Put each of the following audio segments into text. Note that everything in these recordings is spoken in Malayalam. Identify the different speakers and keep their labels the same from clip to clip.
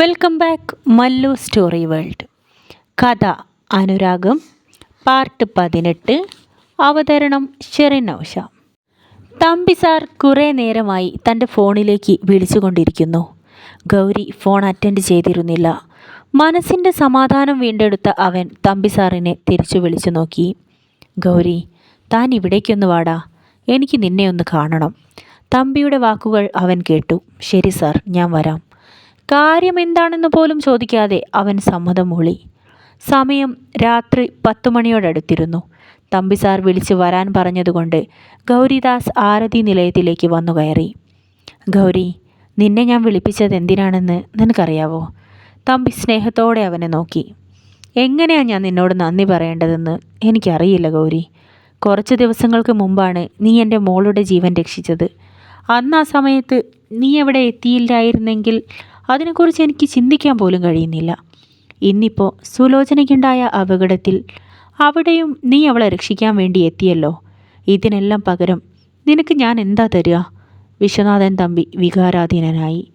Speaker 1: Welcome back Mallu Story World. കഥ അനുരാഗം പാർട്ട് പതിനെട്ട് അവതരണം ഷെറിൻ ഔഷ തമ്പി സാർ കുറേ നേരമായി തന്റെ ഫോണിലേക്ക് വിളിച്ചുകൊണ്ടിരിക്കുന്നു. ഗൗരി ഫോൺ അറ്റൻഡ് ചെയ്തിരുന്നില്ല. മനസ്സിന്റെ സമാധാനം വീണ്ടെടുത്ത അവൻ തമ്പി സാറിനെ തിരിച്ചു വിളിച്ചു നോക്കി. ഗൗരി താൻ ഇവിടേക്കൊന്ന് വാടാ. എനിക്ക് നിന്നെ ഒന്ന് കാണണം. തമ്പിയുടെ വാക്കുകൾ അവൻ കേട്ടു. ശരി സാർ ഞാൻ വരാം. കാര്യം എന്താണെന്ന് പോലും ചോദിക്കാതെ അവൻ സമ്മതം മൂളി. സമയം രാത്രി പത്തുമണിയോടടുത്തിരുന്നു തമ്പിസാർ തമ്പി സാർ വിളിച്ച് വരാൻ പറഞ്ഞതുകൊണ്ട് ഗൗരിദാസ് ആരതി നിലയത്തിലേക്ക് വന്നു കയറി. ഗൗരി നിന്നെ ഞാൻ വിളിപ്പിച്ചത് എന്തിനാണെന്ന് നിനക്കറിയാവോ? തമ്പി സ്നേഹത്തോടെ അവനെ നോക്കി. എങ്ങനെയാണ് ഞാൻ നിന്നോട് നന്ദി പറയേണ്ടതെന്ന് എനിക്കറിയില്ല ഗൗരി. കുറച്ച് ദിവസങ്ങൾക്ക് മുമ്പാണ് നീ എന്റെ മോളുടെ ജീവൻ രക്ഷിച്ചത്. അന്ന് ആ സമയത്ത് നീ എവിടെ എത്തിയില്ലായിരുന്നെങ്കിൽ അതിനെക്കുറിച്ച് എനിക്ക് ചിന്തിക്കാൻ പോലും കഴിയുന്നില്ല. ഇന്നിപ്പോൾ സുലോചനയ്ക്കുണ്ടായ അപകടത്തിൽ അവിടെയും നീ അവളെ രക്ഷിക്കാൻ വേണ്ടി എത്തിയല്ലോ. ഇതിനെല്ലാം പകരം നിനക്ക് ഞാൻ എന്താ തരിക വിശ്വനാഥൻ തമ്പി വികാരാധീനനായി.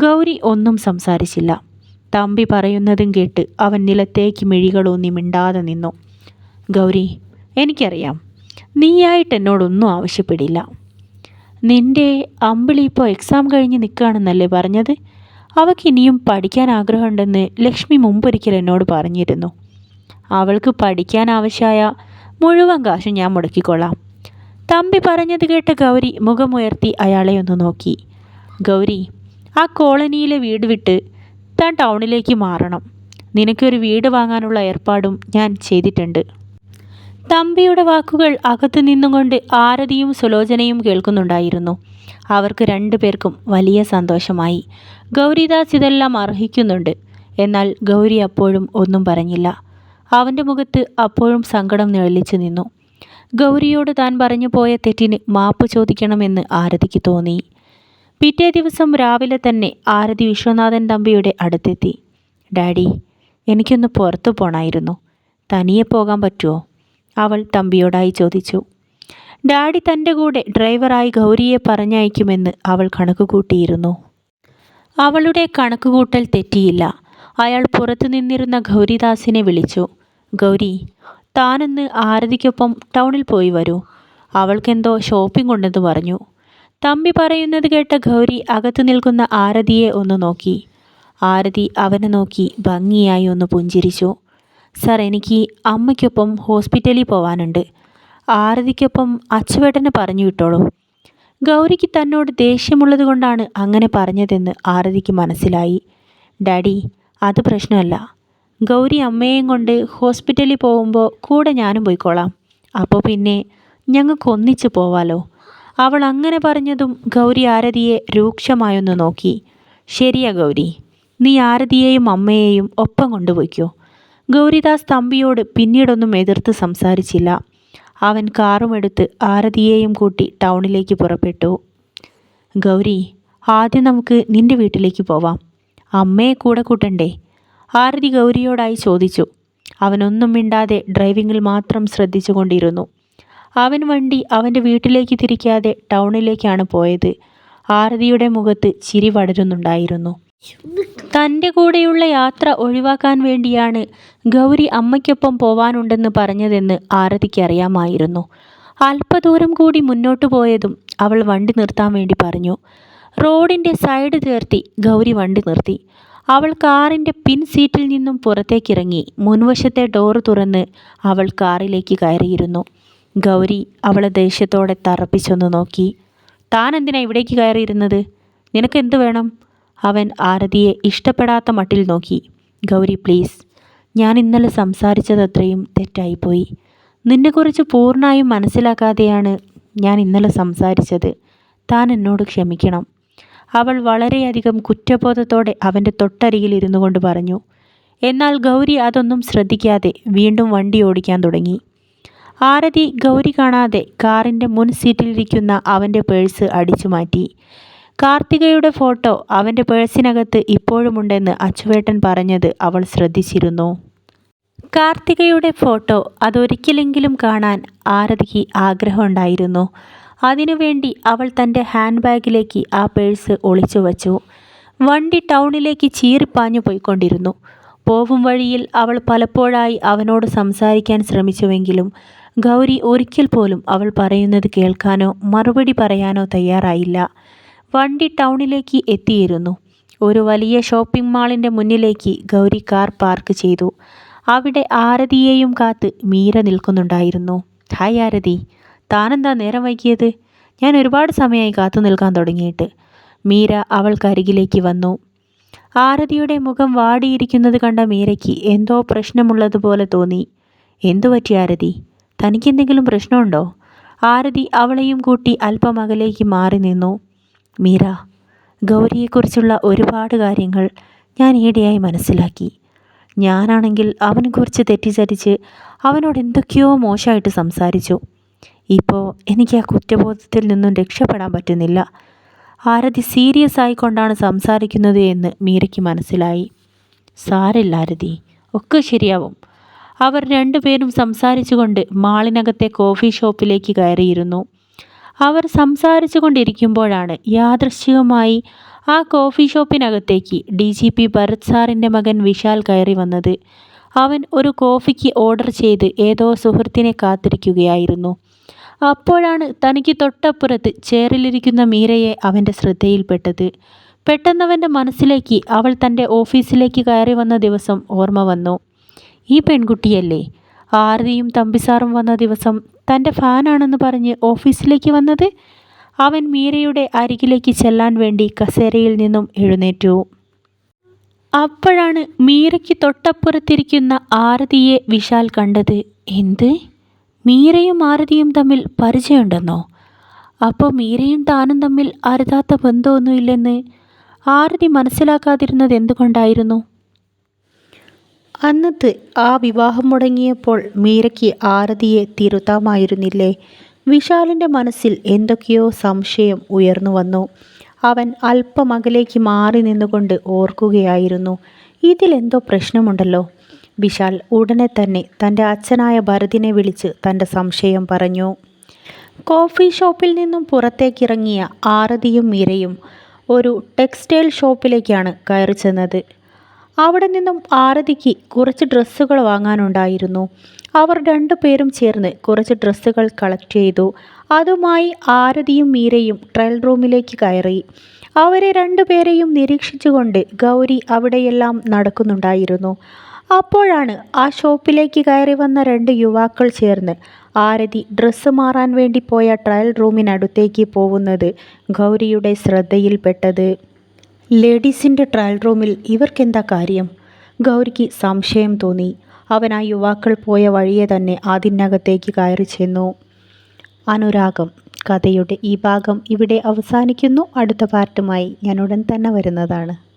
Speaker 1: ഗൗരി ഒന്നും സംസാരിച്ചില്ല. തമ്പി പറയുന്നതും കേട്ട് അവൻ നിലത്തേക്ക് മിഴികളൂന്നി മിണ്ടാതെ നിന്നു. ഗൗരി എനിക്കറിയാം നീയായിട്ട് എന്നോടൊന്നും ആവശ്യപ്പെടില്ല. നിന്റെ അമ്പിളി ഇപ്പോൾ എക്സാം കഴിഞ്ഞ് നിൽക്കുകയാണെന്നല്ലേ പറഞ്ഞത്? അവൾക്ക് ഇനിയും പഠിക്കാൻ ആഗ്രഹമുണ്ടെന്ന് ലക്ഷ്മി മുമ്പൊരിക്കൽ എന്നോട് പറഞ്ഞിരുന്നു. അവൾക്ക് പഠിക്കാൻ ആവശ്യമായ മുഴുവൻ കാശും ഞാൻ മുടക്കിക്കൊള്ളാം. തമ്പി പറഞ്ഞത് കേട്ട ഗൗരി മുഖമുയർത്തി അയാളെ ഒന്ന് നോക്കി. ഗൗരി ആ കോളനിയിലെ വീട് വിട്ട് താൻ ടൗണിലേക്ക് മാറണം. നിനക്കൊരു വീട് വാങ്ങാനുള്ള ഏർപ്പാടും ഞാൻ ചെയ്തിട്ടുണ്ട്. തമ്പിയുടെ വാക്കുകൾ അകത്തു നിന്നുകൊണ്ട് ആരതിയും സുലോചനയും കേൾക്കുന്നുണ്ടായിരുന്നു. അവർക്ക് രണ്ടുപേർക്കും വലിയ സന്തോഷമായി. ഗൗരിദാസ് ഇതെല്ലാം അർഹിക്കുന്നുണ്ട്. എന്നാൽ ഗൗരി അപ്പോഴും ഒന്നും പറഞ്ഞില്ല. അവന്റെ മുഖത്ത് അപ്പോഴും സങ്കടം നിഴലിച്ചു നിന്നു. ഗൗരിയോട് താൻ പറഞ്ഞു പോയ തെറ്റിന് മാപ്പ് ചോദിക്കണമെന്ന് ആരതിക്ക് തോന്നി. പിറ്റേ ദിവസം രാവിലെ തന്നെ ആരതി വിശ്വനാഥൻ തമ്പിയുടെ അടുത്തെത്തി. ഡാഡി എനിക്കൊന്ന് പുറത്തു പോണായിരുന്നു. തനിയെ പോകാൻ പറ്റുമോ അവൾ തമ്പിയോടായി ചോദിച്ചു. ഡാഡി തന്റെ കൂടെ ഡ്രൈവറായി ഗൗരിയെ പറഞ്ഞയക്കുമെന്ന് അവൾ കണക്കുകൂട്ടിയിരുന്നു. അവളുടെ കണക്കുകൂട്ടൽ തെറ്റിയില്ല. അയാൾ പുറത്തു നിന്നിരുന്ന ഗൗരിദാസിനെ വിളിച്ചു. ഗൗരി താനൊന്ന് ആരതിക്കൊപ്പം ടൗണിൽ പോയി വരൂ. അവൾക്കെന്തോ ഷോപ്പിംഗ് ഉണ്ടെന്ന് പറഞ്ഞു. തമ്പി പറയുന്നത് കേട്ട ഗൗരി അകത്തു നിൽക്കുന്ന ആരതിയെ ഒന്ന് നോക്കി. ആരതി അവനെ നോക്കി ഭംഗിയായി ഒന്ന് പുഞ്ചിരിച്ചു. സർ എനിക്ക് അമ്മയ്ക്കൊപ്പം ഹോസ്പിറ്റലിൽ പോവാനുണ്ട്. ആരതിക്കൊപ്പം അച്ചുവേട്ടനെ പറഞ്ഞു വിട്ടോളൂ. ഗൗരിക്ക് തന്നോട് ദേഷ്യമുള്ളത് കൊണ്ടാണ് അങ്ങനെ പറഞ്ഞതെന്ന് ആരതിക്ക് മനസ്സിലായി. ഡാഡി അത് പ്രശ്നമല്ല. ഗൗരി അമ്മയെയും കൊണ്ട് ഹോസ്പിറ്റലിൽ പോകുമ്പോൾ കൂടെ ഞാനും പോയിക്കോളാം. അപ്പോൾ പിന്നെ ഞങ്ങൾക്ക് ഒന്നിച്ച് പോവാലോ. അവൾ അങ്ങനെ പറഞ്ഞതും ഗൗരി ആരതിയെ രൂക്ഷമായൊന്ന് നോക്കി. ശരിയാ ഗൗരി നീ ആരതിയെയും അമ്മയെയും ഒപ്പം കൊണ്ടുപോയിക്കോ. ഗൗരിദാസ് തമ്പിയോട് പിന്നീടൊന്നും എതിർത്ത് സംസാരിച്ചില്ല. അവൻ കാറുമെടുത്ത് ആരതിയെയും കൂട്ടി ടൗണിലേക്ക് പുറപ്പെട്ടു. ഗൗരി ആദ്യം നമുക്ക് നിന്റെ വീട്ടിലേക്ക് പോവാം. അമ്മയെ കൂടെ കൂട്ടണ്ടേ? ആരതി ഗൗരിയോടായി ചോദിച്ചു. അവനൊന്നും മിണ്ടാതെ ഡ്രൈവിങ്ങിൽ മാത്രം ശ്രദ്ധിച്ചു കൊണ്ടിരുന്നു. അവൻ വണ്ടി അവന്റെ വീട്ടിലേക്ക് തിരിക്കാതെ ടൗണിലേക്കാണ് പോയത്. ആരതിയുടെ മുഖത്ത് ചിരി പടരുന്നുണ്ടായിരുന്നു. തന്റെ കൂടെയുള്ള യാത്ര ഒഴിവാക്കാൻ വേണ്ടിയാണ് ഗൗരി അമ്മയ്ക്കൊപ്പം പോവാനുണ്ടെന്ന് പറഞ്ഞതെന്ന് ആരതിക്ക് അറിയാമായിരുന്നു അല്പദൂരം കൂടി മുന്നോട്ട് പോയതും അവൾ വണ്ടി നിർത്താൻ വേണ്ടി പറഞ്ഞു. റോഡിന്റെ സൈഡ് ചേർത്തി ഗൗരി വണ്ടി നിർത്തി. അവൾ കാറിന്റെ പിൻ സീറ്റിൽ നിന്നും പുറത്തേക്കിറങ്ങി. മുൻവശത്തെ ഡോർ തുറന്ന് അവൾ കാറിലേക്ക് കയറിയിരുന്നു. ഗൗരി അവളെ ദേഷ്യത്തോടെ തറപ്പിച്ചൊന്ന് നോക്കി. താൻ എന്തിനാ ഇവിടേക്ക് കയറിയിരുന്നത്? നിനക്ക് എന്ത് വേണം? അവൻ ആരതിയെ ഇഷ്ടപ്പെടാത്ത മട്ടിൽ നോക്കി. ഗൗരി പ്ലീസ് ഞാൻ ഇന്നലെ സംസാരിച്ചതത്രയും തെറ്റായിപ്പോയി. നിന്നെക്കുറിച്ച് പൂർണമായും മനസ്സിലാക്കാതെയാണ് ഞാൻ ഇന്നലെ സംസാരിച്ചത്. താൻ എന്നോട് ക്ഷമിക്കണം. അവൾ വളരെയധികം കുറ്റബോധത്തോടെ അവന്റെ തൊട്ടരികിൽ ഇരുന്നു കൊണ്ട് പറഞ്ഞു. എന്നാൽ ഗൗരി അതൊന്നും ശ്രദ്ധിക്കാതെ വീണ്ടും വണ്ടി ഓടിക്കാൻ തുടങ്ങി. ആരതി ഗൗരി കാണാതെ കാറിന്റെ മുൻ സീറ്റിലിരിക്കുന്ന അവന്റെ പേഴ്സ് അടിച്ചു മാറ്റി. കാർത്തികയുടെ ഫോട്ടോ അവന്റെ പേഴ്സിനകത്ത് ഇപ്പോഴുമുണ്ടെന്ന് അച്ചുവേട്ടൻ പറഞ്ഞത് അവൾ ശ്രദ്ധിച്ചിരുന്നു. കാർത്തികയുടെ ഫോട്ടോ അതൊരിക്കലെങ്കിലും കാണാൻ ആരതിക്ക് ആഗ്രഹമുണ്ടായിരുന്നു. അതിനുവേണ്ടി അവൾ തന്റെ ഹാൻഡ് ബാഗിലേക്ക് ആ പേഴ്സ് ഒളിച്ചു വച്ചു വണ്ടി ടൗണിലേക്ക് ചീറിപ്പാഞ്ഞു പോയിക്കൊണ്ടിരുന്നു. പോവും വഴിയിൽ അവൾ പലപ്പോഴായി അവനോട് സംസാരിക്കാൻ ശ്രമിച്ചുവെങ്കിലും ഗൗരി ഒരിക്കൽ പോലും അവൾ പറയുന്നത് കേൾക്കാനോ മറുപടി പറയാനോ തയ്യാറായില്ല. വണ്ടി ടൗണിലേക്ക് എത്തിയിരുന്നു. ഒരു വലിയ ഷോപ്പിംഗ് മാളിന്റെ മുന്നിലേക്ക് ഗൗരി കാർ പാർക്ക് ചെയ്തു. അവിടെ ആരതിയെയും കാത്ത് മീര നിൽക്കുന്നുണ്ടായിരുന്നു. ഹായ് ആരതി. താനെന്താ നേരം വൈകിയത്? ഞാൻ ഒരുപാട് സമയമായി കാത്തു നിൽക്കാൻ തുടങ്ങിയിട്ട്. മീര അവൾക്കരികിലേക്ക് വന്നു. ആരതിയുടെ മുഖം വാടിയിരിക്കുന്നത് കണ്ട മീരയ്ക്ക് എന്തോ പ്രശ്നമുള്ളതുപോലെ തോന്നി. എന്തു പറ്റി ആരതി? തനിക്കെന്തെങ്കിലും പ്രശ്നമുണ്ടോ? ആരതി അവളെയും കൂട്ടി അല്പം അകലേക്ക് മാറി നിന്നു. മീര ഗൗരിയെക്കുറിച്ചുള്ള ഒരുപാട് കാര്യങ്ങൾ ഞാൻ ഈടെയായി മനസ്സിലാക്കി. ഞാനാണെങ്കിൽ അവനെക്കുറിച്ച് തെറ്റിദ്ധരിച്ച് അവനോട് എന്തൊക്കെയോ മോശമായിട്ട് സംസാരിച്ചു. ഇപ്പോൾ എനിക്ക് ആ കുറ്റബോധത്തിൽ നിന്നും രക്ഷപ്പെടാൻ പറ്റുന്നില്ല. ആരതി സീരിയസ് ആയിക്കൊണ്ടാണ് സംസാരിക്കുന്നത് എന്ന് മീരയ്ക്ക് മനസ്സിലായി. സാരല്ല ആരതി ഒക്കെ ശരിയാവും. അവർ രണ്ടുപേരും സംസാരിച്ചുകൊണ്ട് മാളിനകത്തെ കോഫി ഷോപ്പിലേക്ക് കയറിയിരുന്നു. അവർ സംസാരിച്ചു കൊണ്ടിരിക്കുമ്പോഴാണ് യാദൃശ്ചികമായി ആ കോഫി ഷോപ്പിനകത്തേക്ക് ഡി ജി പി ഭരത് സാറിന്റെ മകൻ വിശാൽ കയറി വന്നത്. അവൻ ഒരു കോഫിക്ക് ഓർഡർ ചെയ്ത് ഏതോ സുഹൃത്തിനെ കാത്തിരിക്കുകയായിരുന്നു. അപ്പോഴാണ് തനിക്ക് തൊട്ടപ്പുറത്ത് ചേറിലിരിക്കുന്ന മീരയെ അവന്റെ ശ്രദ്ധയിൽപ്പെട്ടത്. പെട്ടെന്നവന്റെ മനസ്സിലേക്ക് അവൾ തന്റെ ഓഫീസിലേക്ക് കയറി വന്ന ദിവസം ഓർമ്മ വന്നു. ഈ പെൺകുട്ടിയല്ലേ? ആരതിയും തമ്പിസാറും വന്ന ദിവസം തന്റെ ഫാനാണെന്ന് പറഞ്ഞ് ഓഫീസിലേക്ക് വന്നത് അവൻ മീരയുടെ അരികിലേക്ക് ചെല്ലാൻ വേണ്ടി കസേരയിൽ നിന്നും എഴുന്നേറ്റു. അപ്പോഴാണ് മീരയ്ക്ക് തൊട്ടപ്പുറത്തിരിക്കുന്ന ആരതിയെ വിശാൽ കണ്ടത്. എന്ത്? മീരയും ആരതിയും തമ്മിൽ പരിചയമുണ്ടെന്നോ? അപ്പോൾ മീരയും താനും തമ്മിൽ അരുതാത്ത ബന്ധമൊന്നുമില്ലെന്ന് ആരതി മനസ്സിലാക്കാതിരുന്നത് എന്തുകൊണ്ടായിരുന്നു? അന്നത്തെ ആ വിവാഹം മുടങ്ങിയപ്പോൾ മീരയ്ക്ക് ആരതിയെ തിരുത്താമായിരുന്നില്ലേ? വിശാലിന്റെ മനസ്സിൽ എന്തൊക്കെയോ സംശയം ഉയർന്നു വന്നു. അവൻ അല്പം അകലേക്ക് മാറി നിന്നുകൊണ്ട് ഓർക്കുകയായിരുന്നു. ഇതിലെന്തോ പ്രശ്നമുണ്ടല്ലോ. വിശാൽ ഉടനെ തന്നെ തന്റെ അച്ഛനായ ഭരതിനെ വിളിച്ച് തന്റെ സംശയം പറഞ്ഞു. കോഫി ഷോപ്പിൽ നിന്നും പുറത്തേക്കിറങ്ങിയ ആരതിയും മീരയും ഒരു ടെക്സ്റ്റൈൽ ഷോപ്പിലേക്കാണ് കയറി ചെന്നത്. അവിടെ നിന്നും ആരതിക്ക് കുറച്ച് ഡ്രസ്സുകൾ വാങ്ങാനുണ്ടായിരുന്നു. അവർ രണ്ടുപേരും ചേർന്ന് കുറച്ച് ഡ്രസ്സുകൾ കളക്ട് ചെയ്തു. അതുമായി ആരതിയും മീരയും ട്രയൽ റൂമിലേക്ക് കയറി. അവരെ രണ്ടുപേരെയും നിരീക്ഷിച്ചുകൊണ്ട് ഗൗരി അവിടെയെല്ലാം നടക്കുന്നുണ്ടായിരുന്നു. അപ്പോഴാണ് ആ ഷോപ്പിലേക്ക് കയറി വന്ന രണ്ട് യുവാക്കൾ ചേർന്ന് ആരതി ഡ്രസ്സ് മാറാൻ വേണ്ടി പോയ ട്രയൽ റൂമിനടുത്തേക്ക് പോകുന്നത് ഗൗരിയുടെ ശ്രദ്ധയിൽപ്പെട്ടത്. ലേഡീസിന്റെ ട്രയൽ റൂമിൽ ഇവർക്കെന്താ കാര്യം? ഗൗരിക്ക് സംശയം തോന്നി. അവൻ ആ യുവാക്കൾ പോയ വഴിയെ തന്നെ അതിനകത്തേക്ക് കയറി ചെന്നു. അനുരാഗം കഥയുടെ ഈ ഭാഗം ഇവിടെ അവസാനിക്കുന്നു. അടുത്ത പാർട്ടുമായി ഞാൻ ഉടൻ തന്നെ വരുന്നതാണ്.